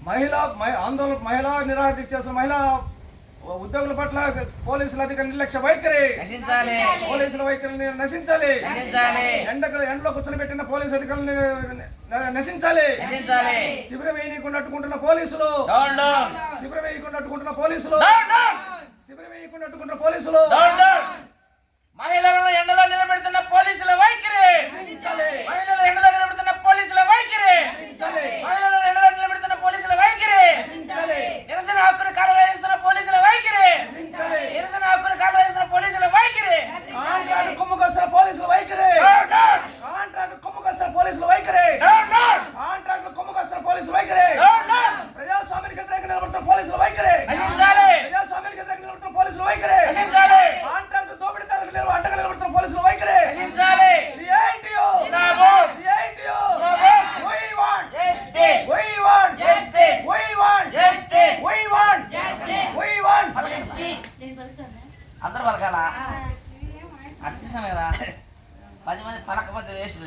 మహిళా మహి- ఆందోళన మహిళా నిరాహార దీక్ష చేస్తున్న మహిళా ఉద్యోగుల పట్ల పోలీసుల అధికారుల నిర్లక్ష్య వైఖరి. నశించాలి. పోలీసుల వైఖరిని నశించాలి. నశించాలి. ఎండకు ఎండలో కూర్చొని పెట్టిన పోలీసు అధికారులను నశించాలి. నశించాలి. శిబిరం వేయకుండా అడ్డుకుంటున్న పోలీసులు. శిబిరం వేయకుండా అడ్డుకుంటున్న పోలీసులు. శిబిరం వేయకుండా అడ్డుకుంటున్న పోలీసులు డౌన్ డౌన్ మహిళలను ఎండలో నిలబెడుతున్న పోలీసుల వైఖరి నశించాలి మహిళలు ఎండలో నిలబెడుతున్న పోలీసుల వైఖరి నశించాలి మహిళలు ఎండలో నిలబెడుతున్న పోలీసుల వైఖరి నశించాలి నిరసన హక్కును కాలవేస్తున్న పోలీసుల వైఖరి నశించాలి నిరసన హక్కును కాలవేస్తున్న పోలీసుల వైఖరి కాంట్రాక్ట్ కొమ్ముకొస్తున్న పోలీసుల వైఖరి డౌన్ డౌన్ కాంట్రాక్ట్ కొమ్ముకొస్తున్న పోలీసుల వైఖరి. డౌన్ డౌన్ కాంట్రాక్ట్ కొమ్ముకొస్తున్న పోలీసుల వైఖరి. ప్రజాస్వామ్యానికి వ్యతిరేకంగా నిలబడుతున్న పోలీసుల వైఖరి. ప్రజాస్వామ్యానికి వ్యతిరేకంగా నిలబడుతున్న పోలీసుల వైఖరి. నశించాలి! కాంట్రాక్ట్ దోపిడీదారులకు నిలబ అండగా నిలబడుతున్న పోలీసుల వైఖరి. నశించాలి! సిఐటియు జిందాబాద్. సిఐటియు జిందాబాద్. we want! Justice we want! Justice we want! Justice we want! We want! అందరు పలకాల? అర్చిస్తాం కదా పది మంది పలకపోతే వేస్ట్